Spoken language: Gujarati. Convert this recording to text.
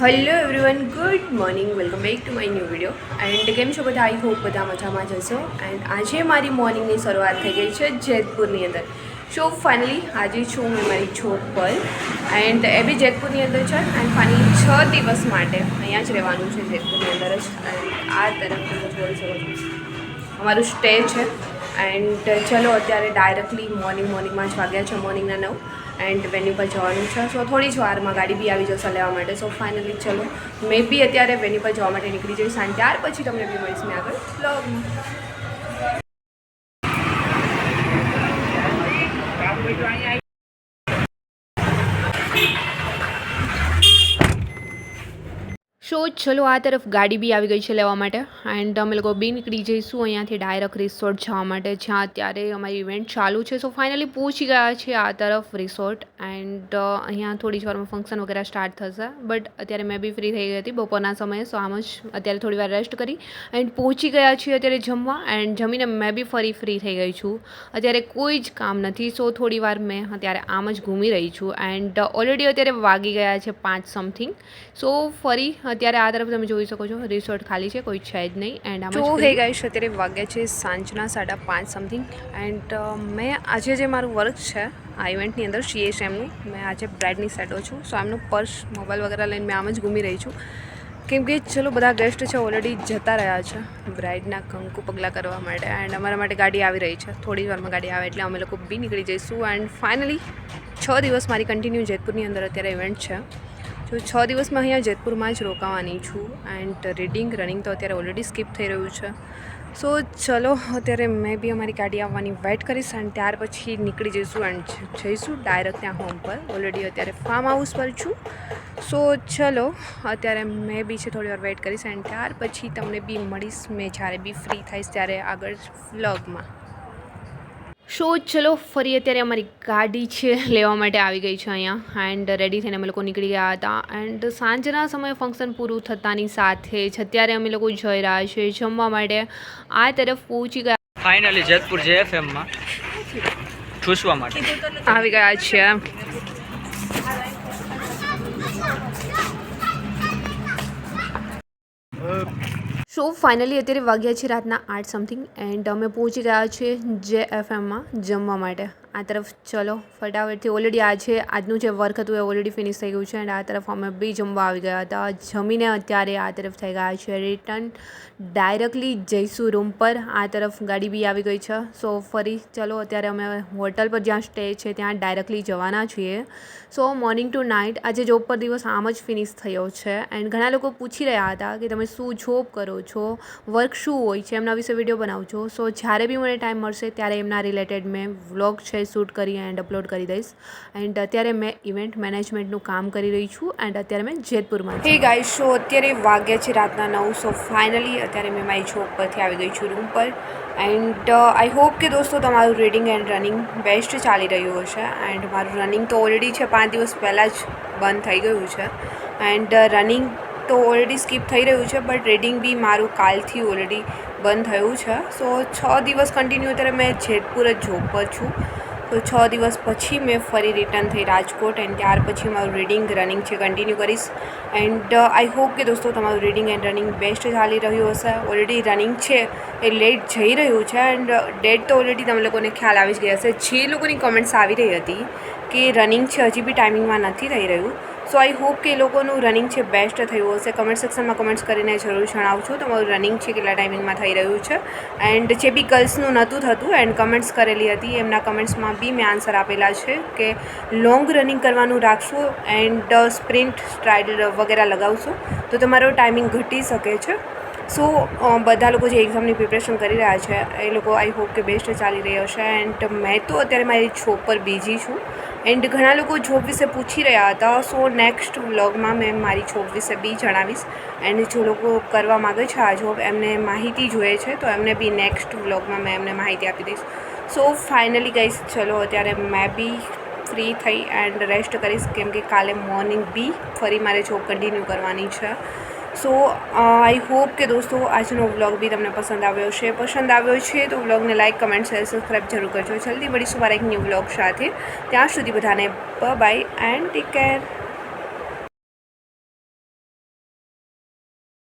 Hello everyone good morning welcome back to my new video and કેમ છો બધા? આઈ હોપ બધા મજામાં જશો એન્ડ આજે મારી મોર્નિંગની શરૂઆત થઈ ગઈ છે જેતપુરની અંદર. સો ફાઇનલી આજે છું મેં મારી જોબ પર. એન્ડ એ બી જેતપુરની અંદર છે. એન્ડ ફાઇનલી છ દિવસ માટે અહીંયા જ રહેવાનું છે જેતપુરની અંદર જ. આ તરફ તમે શકો છો. અમારું સ્ટે છે. એન્ડ ચલો, અત્યારે ડાયરેક્ટલી મોર્નિંગ મોર્નિંગમાં જ વાગ્યા છે મોર્નિંગના નવ. એન્ડ વેન્યુ પર જવાનું છે. સો થોડી જ વારમાં ગાડી બી આવી જશે લેવા માટે. સો ફાઇનલી ચલો, મે બી અત્યારે વેન્યુ પર જવા માટે નીકળી જઈશ. અને ત્યાર પછી તમને બી મળીશ મેં આગળ. બ્લોગમાં સો ચલો આ તરફ ગાડી બી આવી ગઈ છે લેવા માટે. એન્ડ અમે લોકો બી નીકળી જઈશું અહીંયાથી ડાયરેક્ટ રિસોર્ટ જવા માટે, જ્યાં અત્યારે અમારી ઇવેન્ટ ચાલુ છે. સો ફાઇનલી પહોંચી ગયા છે આ તરફ રિસોર્ટ એન્ડ અહીંયા થોડી જ વારમાં ફંક્શન વગેરે સ્ટાર્ટ થશે. બટ અત્યારે મેં બી ફ્રી થઈ ગઈ હતી બપોરના સમયે સો આમ જ અત્યારે થોડી વાર રેસ્ટ કરી. એન્ડ પહોંચી ગયા છીએ અત્યારે જમવા. એન્ડ જમીને મેં બી ફરી ફ્રી થઈ ગઈ છું. અત્યારે કોઈ જ કામ નથી. સો થોડી વાર મેં અત્યારે આમ જ ઘૂમી રહી છું. એન્ડ ઓલરેડી અત્યારે વાગી ગયા છે પાંચ સમથિંગ સો ફરી અત્યારે આ તરફ તમે જોઈ શકો છો રિસોર્ટ ખાલી છે કોઈ છે જ નહીં એન્ડ આમ થઈ ગઈ છે અત્યારે વાગ્યા છે સાંજના સાડા પાંચ સમથિંગ એન્ડ મેં આજે જે મારું વર્ક છે આ ઇવેન્ટની અંદર સીએસએમનું મેં આજે બ્રાઇડની સેટો છું સો એમનું પર્સ મોબાઈલ વગેરે લઈને મેં આમ જ ઘૂમી રહી છું. કેમ કે ચલો બધા ગેસ્ટ છે ઓલરેડી જતા રહ્યા છે બ્રાઇડના કંકુ પગલાં કરવા માટે એન્ડ અમારા માટે ગાડી આવી રહી છે થોડી વારમાં ગાડી આવે એટલે અમે લોકો બી નીકળી જઈશું. એન્ડ ફાઇનલી છ દિવસ મારી કન્ટિન્યુ જેતપુરની અંદર અત્યારે ઇવેન્ટ છે. જો છ દિવસમાં અહીંયા જેતપુરમાં જ રોકાવાની છું એન્ડ રીડિંગ રનિંગ તો અત્યારે ઓલરેડી સ્કીપ થઈ રહ્યું છે. સો ચલો, અત્યારે મેં બી અમારી ગાડી આવવાની વેઇટ કરીશ અને ત્યાર પછી નીકળી જઈશું એન્ડ જઈશું ડાયરેક્ટ ત્યાં હોમ પર. ઓલરેડી અત્યારે ફાર્મ હાઉસ પર છું. સો ચલો, અત્યારે મેં બી છે થોડી વાર વેઇટ કરીશ એન્ડ ત્યાર પછી તમને બી મળીશ. મેં જ્યારે બી ફ્રી થઈશ ત્યારે આગળ વ્લોગમાં સો ચલો ફરી અત્યારે અમારી ગાડી છે લેવા માટે આવી ગઈ છે અહીંયા એન્ડ રેડી થઈને અમે લોકો નીકળી ગયા હતા એન્ડ સાંજના સમયે ફંક્શન પૂરું થતાની સાથે જ અત્યારે અમે લોકો જઈ રહ્યા છીએ જમવા માટે. આ તરફ પહોંચી ગયા. ફાઇનલી જેતપુર જે એફએમમાં ઠૂસવા માટે આવી ગયા છીએ. સો ફાઇનલી અત્યારે વાગ્યા છે રાતના આઠ સમથિંગ એન્ડ અમે પહોંચી ગયા છીએ જે એફએમમાં જમવા માટે. આ તરફ ચલો, ફટાફટથી ઓલરેડી આજે આજનું જે વર્ક હતું એ ઓલરેડી ફિનિશ થઈ ગયું છે એન્ડ આ તરફ અમે બી જમવા આવી ગયા હતા. જમીને અત્યારે આ તરફ થઈ ગયા છે. રિટર્ન ડાયરેક્ટલી જઈશું રૂમ પર. આ તરફ ગાડી બી આવી ગઈ છે. સો ફરી ચલો, અત્યારે અમે હોટલ પર જ્યાં સ્ટે છે ત્યાં ડાયરેક્ટલી જવાના છીએ. સો મોર્નિંગ ટુ નાઇટ આજે જોબ પર દિવસ આમ જ ફિનિશ થયો છે. એન્ડ ઘણા લોકો પૂછી રહ્યા હતા કે તમે શું જોબ કરો છો? વર્ક શું હોય છે? એમના વિશે વીડિયો બનાવજો. સો જ્યારે બી મને ટાઈમ મળશે ત્યારે એમના રિલેટેડ મેં વ્લોગ છે શૂટ કરી એન્ડ અપલોડ કરી દઈશ. એન્ડ અત્યારે મેં ઇવેન્ટ મેનેજમેન્ટનું કામ કરી રહી છું એન્ડ અત્યારે મેં જેતપુરમાં હે ગાઈસ સો અત્યારે વાગ્યા છે રાતના નવ સો ફાઇનલી અત્યારે મેં મારી જોબ પરથી આવી ગઈ છું રૂમ પર. એન્ડ આઈ હોપ કે દોસ્તો તમારું રીડિંગ એન્ડ રનિંગ બેસ્ટ ચાલી રહ્યું હશે. એન્ડ મારું રનિંગ તો ઓલરેડી છે પાંચ દિવસ પહેલાં જ બંધ થઈ ગયું છે. એન્ડ રનિંગ તો ઓલરેડી સ્કીપ થઈ રહ્યું છે બટ રીડિંગ બી મારું કાલથી ઓલરેડી બંધ થયું છે. સો છ દિવસ કન્ટિન્યુ અત્યારે મેં જેતપુર જ જોબ પર છું. તો છ દિવસ પછી મેં ફરી રિટર્ન થઈ રાજકોટ એન્ડ ત્યાર પછી મારું રીડિંગ રનિંગ છે કન્ટિન્યુ કરીશ. એન્ડ આઈ હોપ કે દોસ્તો તમારું રીડિંગ એન્ડ રનિંગ બેસ્ટ ચાલી રહ્યું હશે. ઓલરેડી રનિંગ છે, એ લેટ જઈ રહ્યું છે એન્ડ ડેટ તો ઓલરેડી તમે લોકોને ખ્યાલ આવી જ ગયા હશે. જે લોકોની કમેન્ટ્સ આવી રહી હતી કે રનિંગ છે, હજી બી ટાઈમિંગમાં નથી થઈ રહ્યું. સો આઈ હોપ કે એ લોકોનું રનિંગ છે બેસ્ટ થયું હશે. કમેન્ટ સેક્શનમાં કમેન્ટ્સ કરીને જરૂર જણાવજો. તમારું રનિંગ છે, કેટલા ટાઈમિંગમાં થઈ રહ્યું છે. એન્ડ જે બી ગર્લ્સનું નહોતું થતું એન્ડ કમેન્ટ્સ કરેલી હતી, એમના કમેન્ટ્સમાં બી મેં આન્સર આપેલા છે કે લોંગ રનિંગ કરવાનું રાખશો એન્ડ સ્પ્રિન્ટ સ્ટ્રાઇડ વગેરે લગાવશો, તો તમારો ટાઈમિંગ ઘટી શકે છે. સો બધા લોકો જે એક્ઝામની પ્રિપરેશન કરી રહ્યા છે, એ લોકો આઈ હોપ કે બેસ્ટ ચાલી રહ્યો છે એન્ડ મેં તો અત્યારે મારી જોબ પર બીજી છું. એન્ડ ઘણા લોકો જોબ વિશે પૂછી રહ્યા હતા. સો નેક્સ્ટ વ્લોગમાં મેં મારી જોબ વિશે બી જણાવીશ. એન્ડ જો લોકો કરવા માગે છે આ જોબ, એમને માહિતી જોઈએ છે, તો એમને બી નેક્સ્ટ વ્લોગમાં મેં એમને માહિતી આપી દઈશ. સો ફાઇનલી ગઈશ ચલો, અત્યારે મેં બી ફ્રી થઈ એન્ડ રેસ્ટ કરીશ. કેમ કે કાલે મોર્નિંગ બી ફરી મારે જોબ કન્ટિન્યુ કરવાની છે. સો આઈ હોપ કે દોસ્તો, આજનો વ્લોગ બી તમને પસંદ આવ્યો છે પસંદ આવ્યો છે તો વ્લોગને લાઇક કમેન્ટ શેર સબસ્ક્રાઈબ જરૂર કરજો. જલ્દી મળીશું મારા એક ન્યૂ વ્લોગ સાથે. ત્યાં સુધી બધાને બાય એન્ડ ટેક કેર